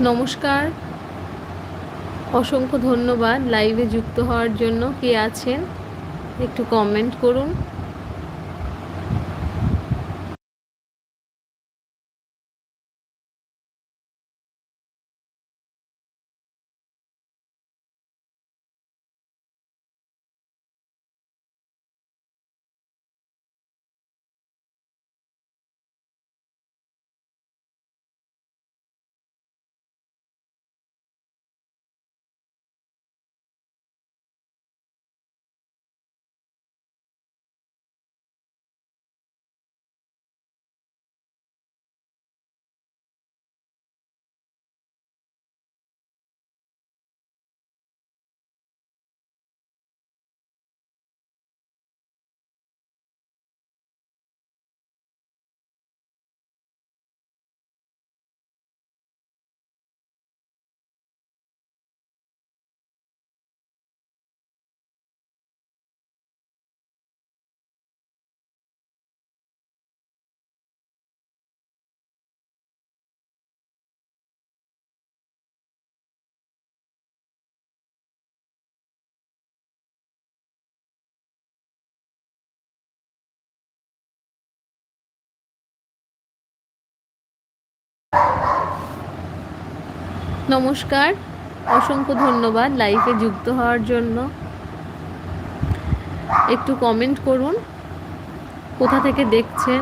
নমস্কার। অসংখ্য ধন্যবাদ লাইভে যুক্ত হওয়ার জন্য। কে আছেন? একটু কমেন্ট করুন। নমস্কার। অসংখ্য ধন্যবাদ লাইভে যুক্ত হওয়ার জন্য। একটু কমেন্ট করুন, কোথা থেকে দেখছেন?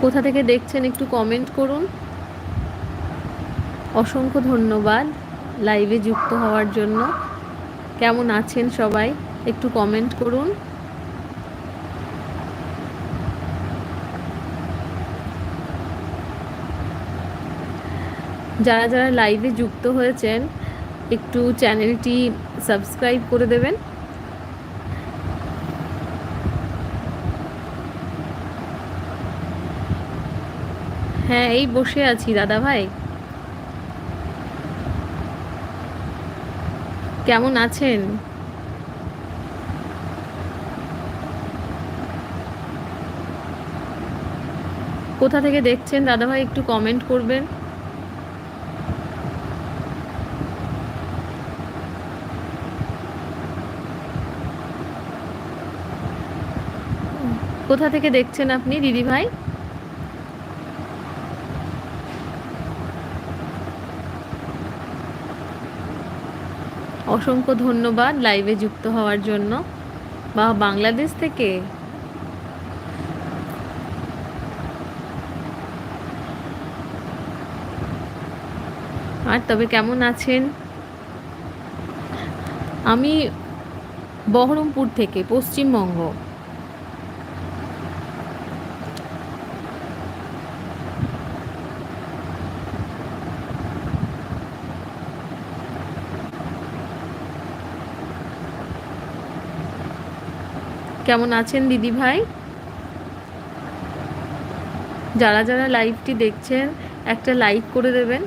কোথা থেকে দেখছেন একটু কমেন্ট করুন। অসংখ্য ধন্যবাদ লাইভে যুক্ত হওয়ার জন্য। কেমন আছেন সবাই? একটু কমেন্ট করুন। যারা যারা লাইভে যুক্ত হয়েছেন, একটু চ্যানেলটি সাবস্ক্রাইব করে দেবেন। হ্যাঁ এই বসে আছি, দাদা ভাই। কেমন আছেন? কোথা থেকে দেখছেন, দাদা ভাই, একটু কমেন্ট করবেন। কোথা থেকে দেখছেন আপনি, দিদি ভাই? অসংখ্য ধন্যবাদ লাইভে যুক্ত হওয়ার জন্য। বা বাংলাদেশ থেকে? আর তবে কেমন আছেন? আমি বহরমপুর থেকে, পশ্চিমবঙ্গ। কেমন আছেন দিদি ভাই? যারা যারা লাইভটি দেখছেন, একটা লাইক করে দেবেন।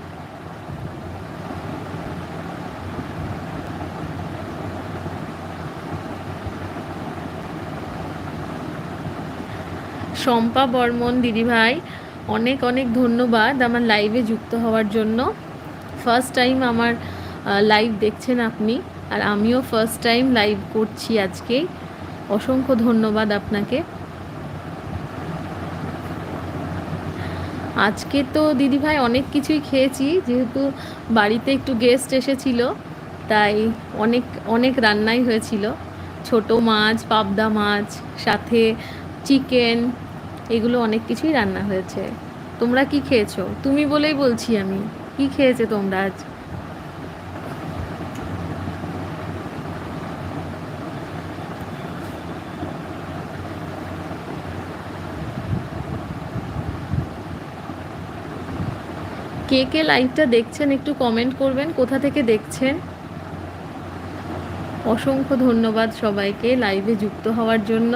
শম্পা বর্মন দিদিভাই অনেক অনেক ধন্যবাদ আমার লাইভে যুক্ত হওয়ার জন্য। ফার্স্ট টাইম আমার লাইভ দেখছেন আপনি, আর আমিও ফার্স্ট টাইম লাইভ করছি আজকে। অসংখ্য ধন্যবাদ আপনাকে। আজকে তো দিদিভাই অনেক কিছুই খেয়েছি, যেহেতু বাড়িতে একটু গেস্ট এসেছিল, তাই অনেক অনেক রান্নাই হয়েছিল। ছোট মাছ, পাবদা মাছ, সাথে চিকেন এগুলো অনেক কিছুই রান্না হয়েছে। তোমরা কি খেয়েছো? তুমি বলেই বলছি আমি, কি খেয়েছে তোমরা আজ? কে কে লাইভটা দেখছেন একটু কমেন্ট করবেন, কোথা থেকে দেখছেন? অসংখ্য ধন্যবাদ সবাইকে লাইভে যুক্ত হওয়ার জন্য।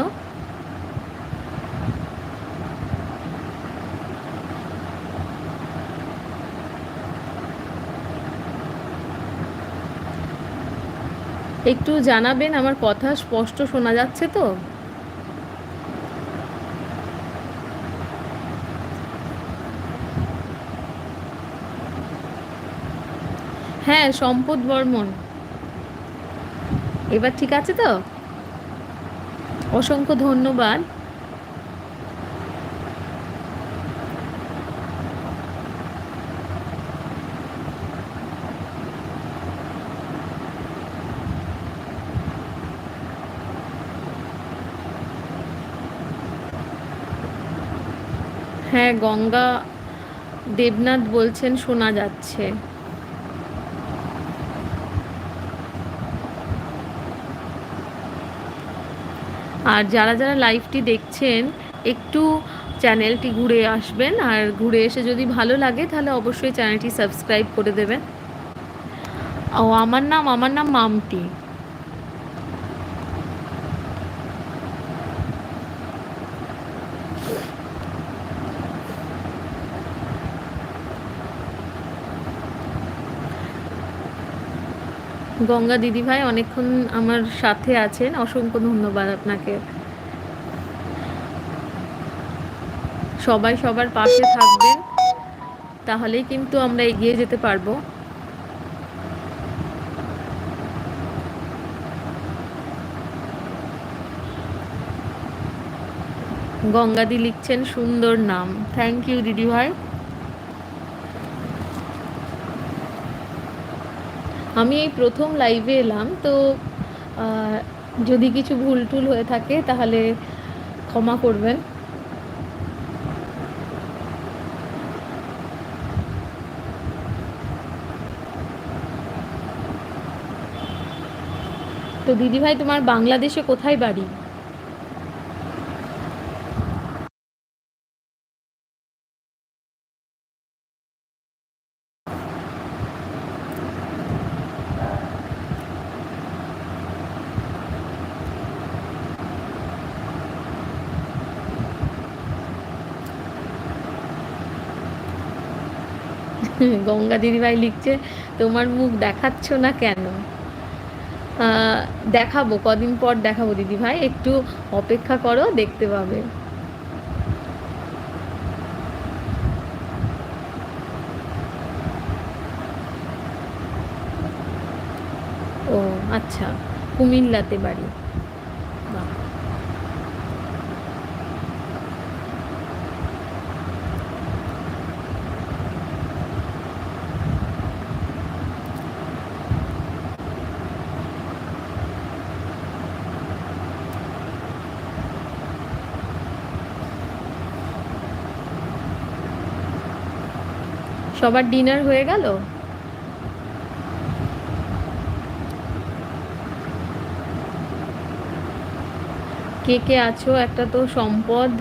একটু জানাবেন, আমার কথা স্পষ্ট শোনা যাচ্ছে তো? হ্যাঁ সম্পদ বর্মন। এবার ঠিক আছে তো? অসংখ্য ধন্যবাদ। হ্যাঁ গঙ্গা দেবনাথ বলছেন, শোনা যাচ্ছে। আর যারা যারা লাইভটি দেখছেন, একটু চ্যানেলটি ঘুরে আসবেন। আর ঘুরে এসে যদি ভালো লাগে, তাহলে অবশ্যই চ্যানেলটি সাবস্ক্রাইব করে দেবেন। ও, আমার নাম আমার নাম মামটি গঙ্গা দিদিভাই অনেকক্ষণ আমার সাথে আছেন। অসংখ্য ধন্যবাদ আপনাকে। সবাই সবার পাশে থাকবেন, তাহলেই কিন্তু আমরা এগিয়ে যেতে পারব। গঙ্গাদি লিখছেন সুন্দর নাম। থ্যাংক ইউ দিদিভাই। আমি এই প্রথম লাইভে এলাম, তো যদি কিছু ভুল টুল হয়ে থাকে তাহলে ক্ষমা করবেন। তো দিদিভাই, তোমার বাংলাদেশে কোথায় বাড়ি? গঙ্গা দিদিভাই লিখছে, তোমার মুখ দেখাচ্ছ না কেন? দেখাবো, কদিন পর দেখাবো দিদিভাই, একটু অপেক্ষা করো, দেখতে পাবে। ও আচ্ছা কুমিল্লাতে বাড়ি। সবার ডিনার হয়ে গেল? কে কে আছো? একটা তো সম্পদ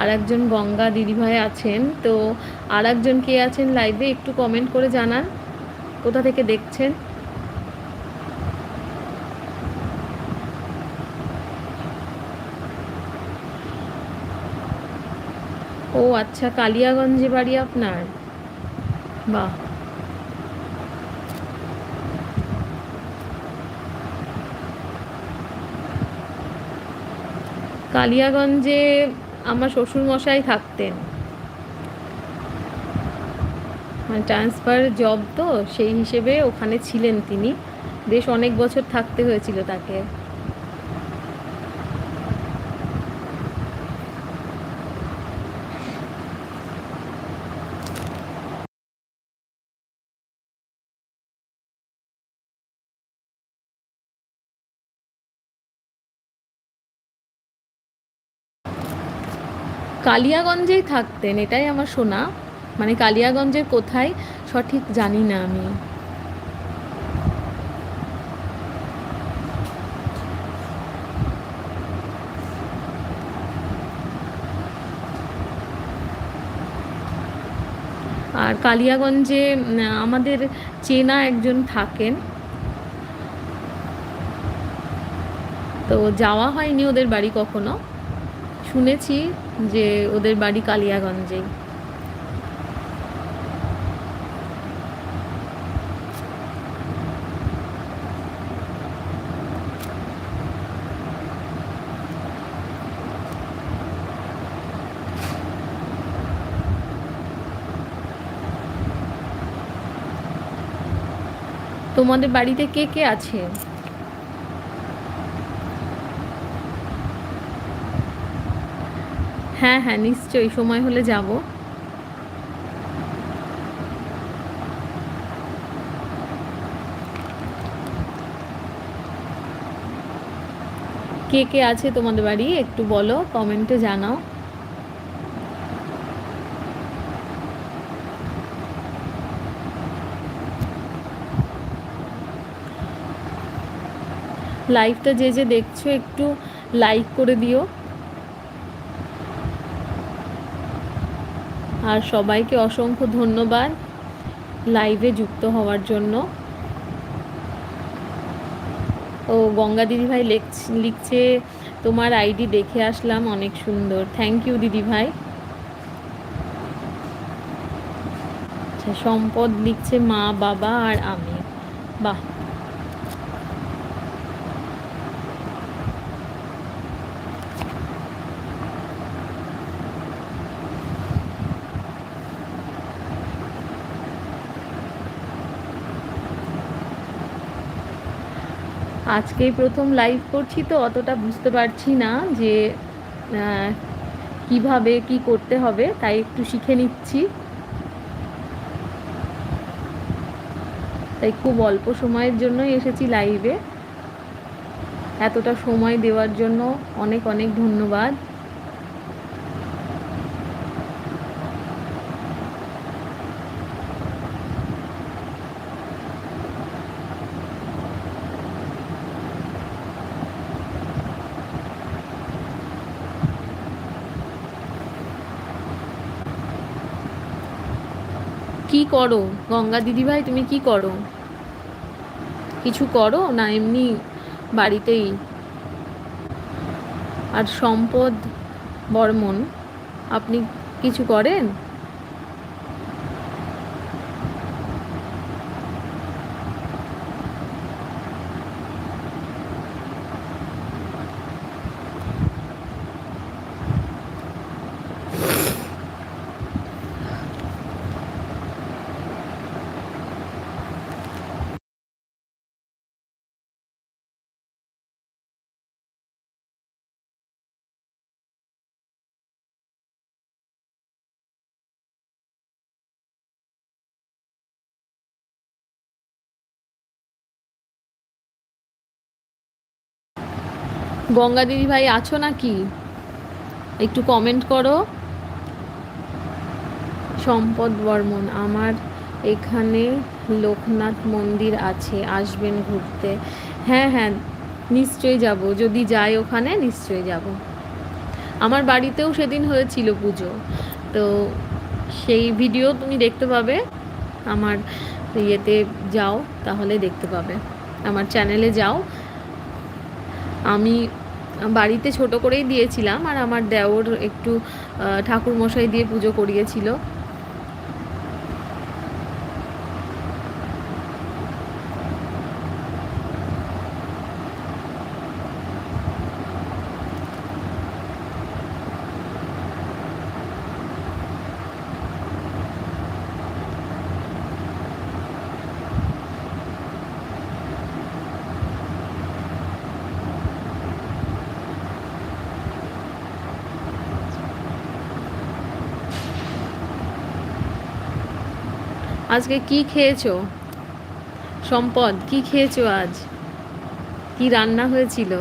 আর একজন গঙ্গা দিদিভাই আছেন, তো আর একজন কে আছেন লাইভে একটু কমেন্ট করে জানান, কোথা থেকে দেখছেন? ও আচ্ছা কালিয়াগঞ্জে বাড়ি আপনার? বাহ কালিয়াগঞ্জে আমার শ্বশুরমশাই থাকতেন। মানে ট্রান্সফার জব তো, সেই হিসেবে ওখানে ছিলেন তিনি। বেশ অনেক বছর থাকতে হয়েছিল তাকে। কালিয়াগঞ্জেই থাকতেন, এটাই আমার শোনা। মানে কালিয়াগঞ্জের কোথায়, সঠিক জানি না আমি। আর কালিয়াগঞ্জে আমাদের চেনা একজন থাকেন। তো যাওয়া হয়নি ওদের বাড়ি কখনো। শুনেছি যে ওদের বাড়ি কালিয়াগঞ্জেই। তোমাদের বাড়িতে কে কে আছে? হ্যাঁ হ্যাঁ নিশ্চয়ই, সময় হলে যাব। কে কে আছে তোমাদের বাড়ি? একটু বলো, কমেন্টে জানাও। লাইভটা যে যে দেখছ, একটু লাইক করে দিও। আর সবাইকে অসংখ্য ধন্যবাদ লাইভে যুক্ত হওয়ার জন্য। ও গঙ্গা দিদি ভাই লিখছে তোমার আইডি দেখে আসলাম, অনেক সুন্দর। থ্যাংক ইউ দিদি ভাই। আচ্ছা সম্পদ লিখছে মা, বাবা আর আমি। বাহ! আজকেই প্রথম লাইভ করছি তো অতটা বুঝতে পারছি না যে কীভাবে কি করতে হবে, তাই একটু শিখে নিচ্ছি। তাই খুব অল্প সময়ের জন্য এসেছি লাইভে এতটা সময় দেওয়ার জন্য অনেক অনেক ধন্যবাদ। করো? গঙ্গা দিদিভাই, তুমি কি করো? কিছু করো? না, এমনি বাড়িতেই। আর সম্পদ বর্মন, আপনি কিছু করেন? গঙ্গা দিদি ভাই আছো নাকি? একটু কমেন্ট করো। সম্পদ বর্মন, আমার এখানে লোকনাথ মন্দির আছে, আসবেন ঘুরতে। হ্যাঁ হ্যাঁ নিশ্চয়ই যাব। যদি যাই ওখানে, নিশ্চয়ই যাব। আমার বাড়িতেও সেদিন হয়েছিল পুজো। তো সেই ভিডিও তুমি দেখতে পাবে। আমার ইয়েতে যাও, তাহলে দেখতে পাবে। আমার চ্যানেলে যাও। আমি বাড়িতে ছোট করেই দিয়েছিলাম আর আমার দেওর একটু ঠাকুর মশাই দিয়ে পুজো করিয়েছিল। আজকে কি খেয়েছো? সম্পদ কি খেয়েছো আজ? কি রান্না হয়েছিল?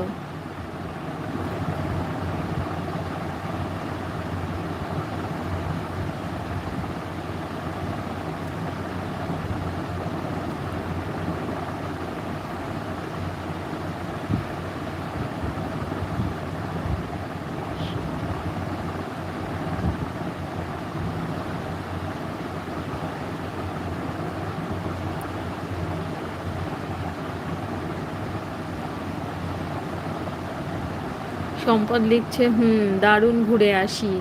সম্পদ লিখছে হুম দারুণ ঘুরে আসি।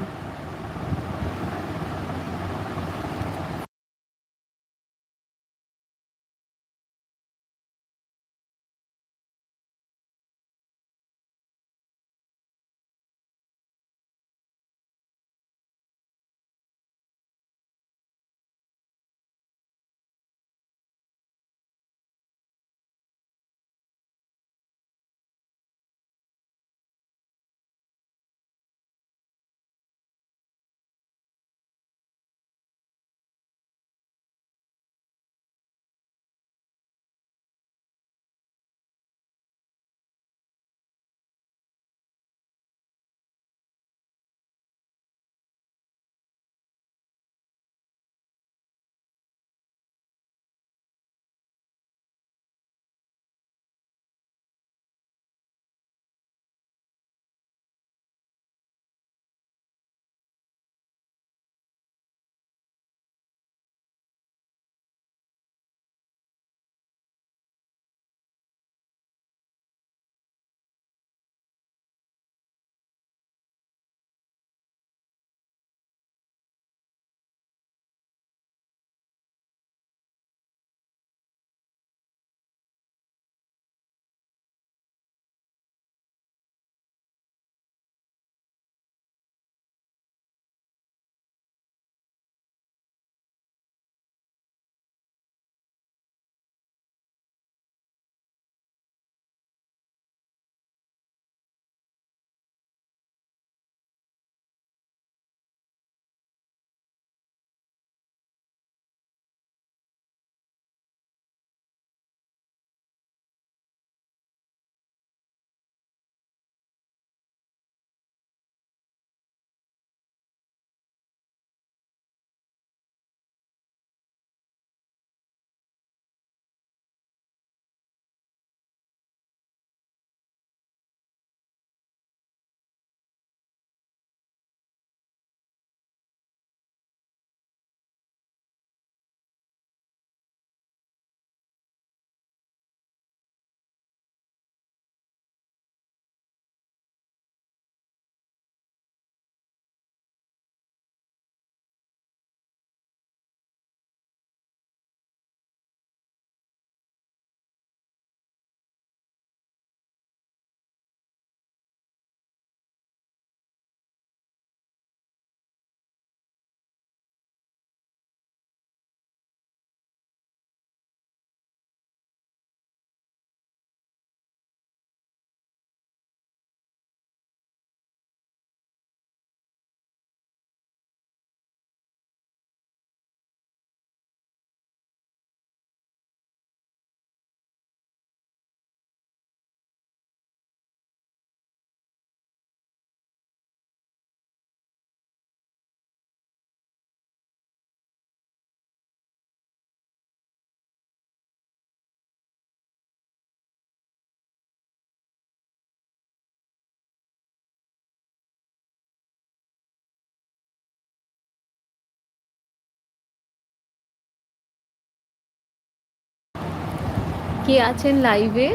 কে আছেন লাইভে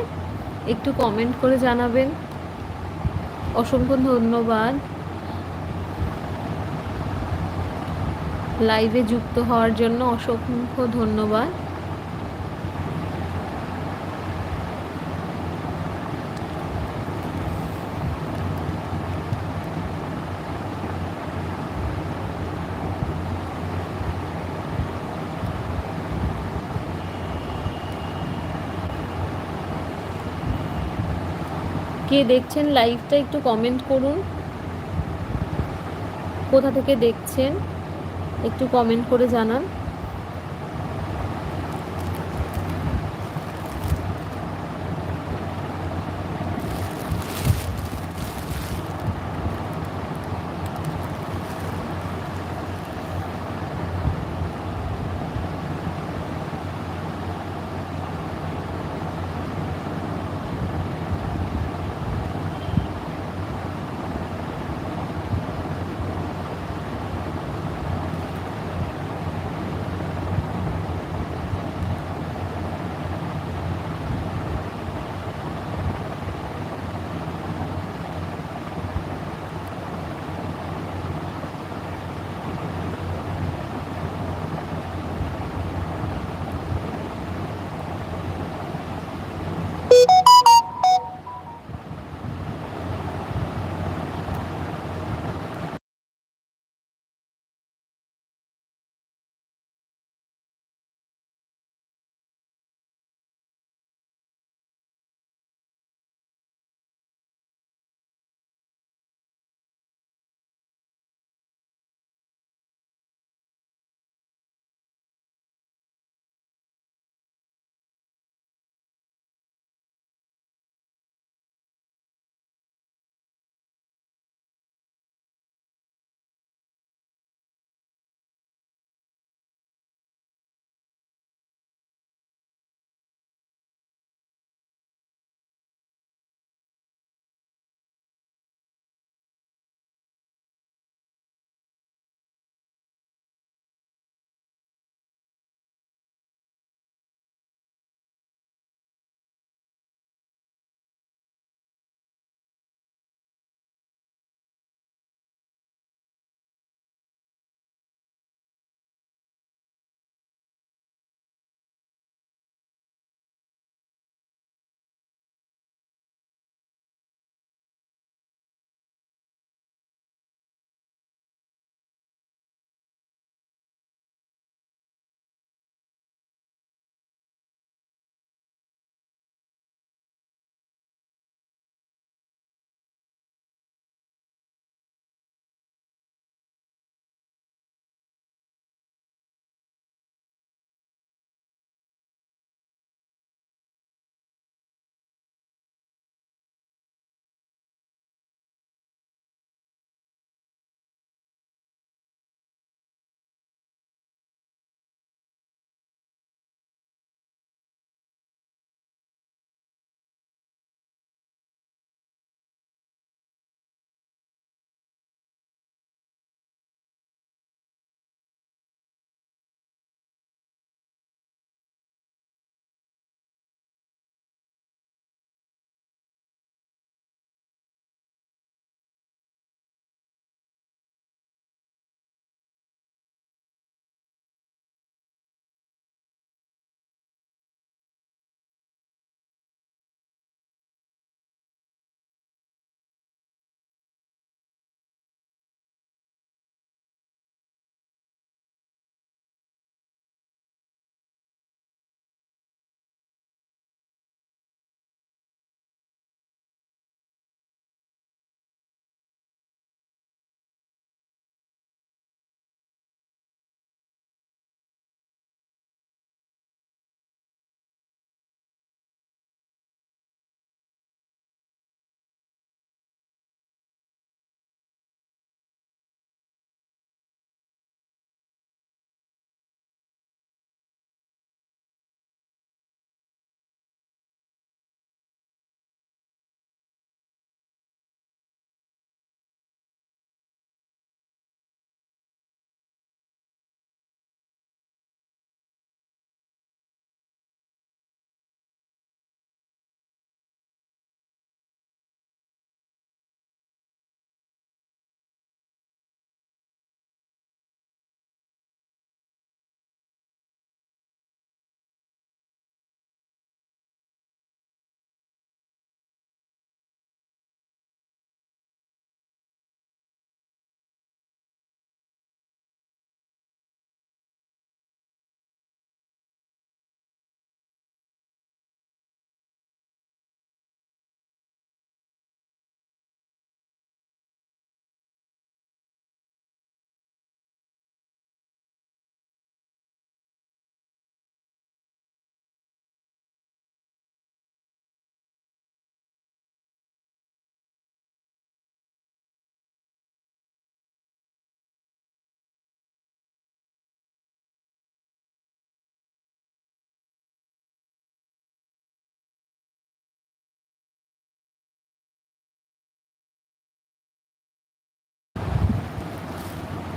একটু কমেন্ট করে জানাবেন। অসংখ্য ধন্যবাদ। লাইভে যুক্ত হওয়ার জন্য অসংখ্য ধন্যবাদ। কে দেখছেন লাইভটা একটু কমেন্ট করুন। কোথা থেকে দেখছেন একটু কমেন্ট করে জানান।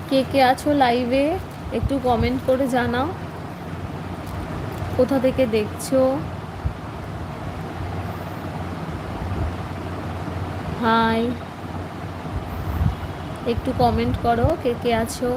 কে কে আছো লাইভে একটু কমেন্ট করে জানাও। কোথা থেকে দেখছ? হাই একটু কমেন্ট করো, কে কে আছো?